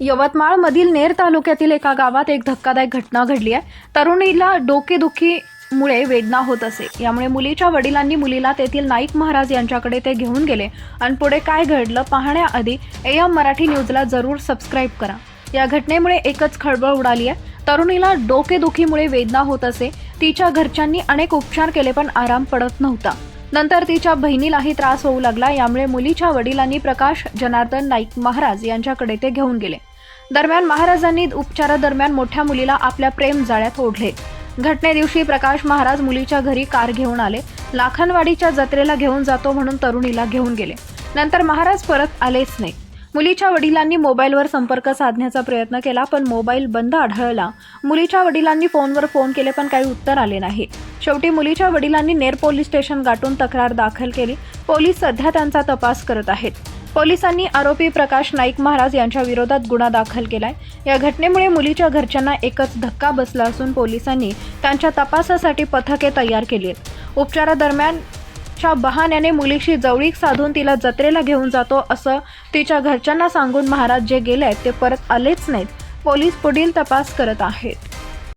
यवतमाळमधील नेर तालुक्यातील एका गावात एक धक्कादायक घटना घडली आहे. तरुणीला डोकेदुखीमुळे वेदना होत असे. यामुळे मुलीच्या वडिलांनी मुलीला तेथील नाईक महाराज यांच्याकडे ते घेऊन गेले. आणि पुढे काय घडलं पाहण्याआधी एम मराठी न्यूजला जरूर सबस्क्राईब करा. या घटनेमुळे एकच खळबळ उडाली आहे. तरुणीला डोकेदुखीमुळे वेदना होत असे. तिच्या घरच्यांनी अनेक उपचार केले पण आराम पडत नव्हता. नंतर तिच्या बहिणीलाही त्रास होऊ लागला. यामुळे मुलीच्या वडिलांनी प्रकाश जनार्दन नाईक महाराज यांच्याकडे ते घेऊन गेले. दरम्यान महाराजांनी उपचारादरम्यान मोठ्या मुलीला आपल्या प्रेम जाळ्यात ओढले. घटने दिवशी प्रकाश महाराज मुलीच्या घरी कार घेऊन आले. लाखनवाडीच्या जत्रेला घेऊन जातो म्हणून तरुणीला घेऊन गेले. नंतर महाराज परत आलेच नाही. मुलीच्या वडिलांनी मोबाईलवर संपर्क साधण्याचा प्रयत्न केला पण मोबाईल बंद आढळला. मुलीच्या वडिलांनी फोनवर फोन केले पण काही उत्तर आले नाही. शेवटी मुलीच्या वडिलांनी नेर पोलीस स्टेशन गाठून तक्रार दाखल केली. पोलीस सध्या त्यांचा तपास करत आहेत. पोलिसांनी आरोपी प्रकाश नाईक महाराज यांच्या विरोधात गुन्हा दाखल केलाय. या घटनेमुळे मुलीच्या घरच्यांना एकच धक्का बसला असून पोलिसांनी त्यांच्या तपासासाठी पथके तयार केली आहेत. उपचारादरम्यान च्या बहाण्याने मुलीशी जवळीक साधून तिला जत्रेला घेऊन जातो असं तिच्या घरच्यांना सांगून महाराज जे गेले ते परत आलेच नाहीत. पोलीस पुढील तपास करत आहेत.